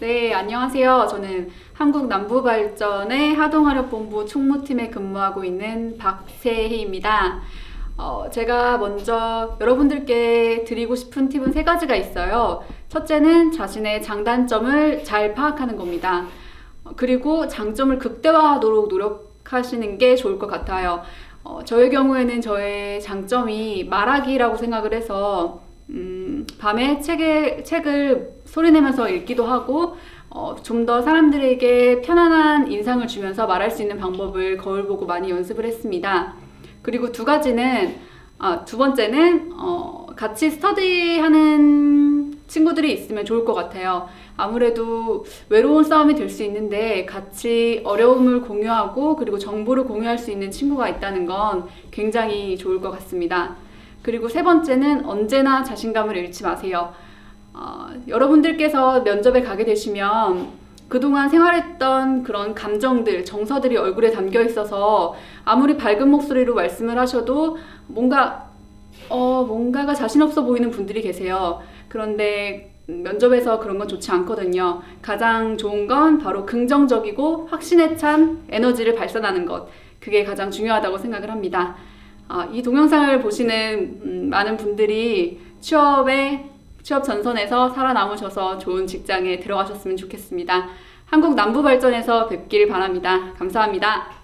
네, 안녕하세요. 저는 한국 남부발전의 하동화력본부 총무팀에 근무하고 있는 박세희입니다. 어, 제가 먼저 여러분들께 드리고 싶은 팁은 세 가지가 있어요. 첫째는 자신의 장단점을 잘 파악하는 겁니다. 어, 그리고 장점을 극대화하도록 노력하시는 게 좋을 것 같아요. 어, 저의 경우에는 저의 장점이 말하기라고 생각을 해서 음, 밤에 책을, 책을 소리내면서 읽기도 하고 어, 좀 더 사람들에게 편안한 인상을 주면서 말할 수 있는 방법을 거울 보고 많이 연습을 했습니다. 그리고 두 가지는 아, 두 번째는 어, 같이 스터디하는 친구들이 있으면 좋을 것 같아요. 아무래도 외로운 싸움이 될 수 있는데 같이 어려움을 공유하고 그리고 정보를 공유할 수 있는 친구가 있다는 건 굉장히 좋을 것 같습니다. 그리고 세 번째는 언제나 자신감을 잃지 마세요. 어, 여러분들께서 면접에 가게 되시면 그동안 생활했던 그런 감정들, 정서들이 얼굴에 담겨 있어서 아무리 밝은 목소리로 말씀을 하셔도 뭔가, 어, 뭔가가 자신 없어 보이는 분들이 계세요. 그런데 면접에서 그런 건 좋지 않거든요. 가장 좋은 건 바로 긍정적이고 확신에 찬 에너지를 발산하는 것. 그게 가장 중요하다고 생각을 합니다. 아, 이 동영상을 보시는 음, 많은 분들이 취업에 취업 전선에서 살아남으셔서 좋은 직장에 들어가셨으면 좋겠습니다. 한국 남부 발전에서 뵙길 바랍니다. 감사합니다.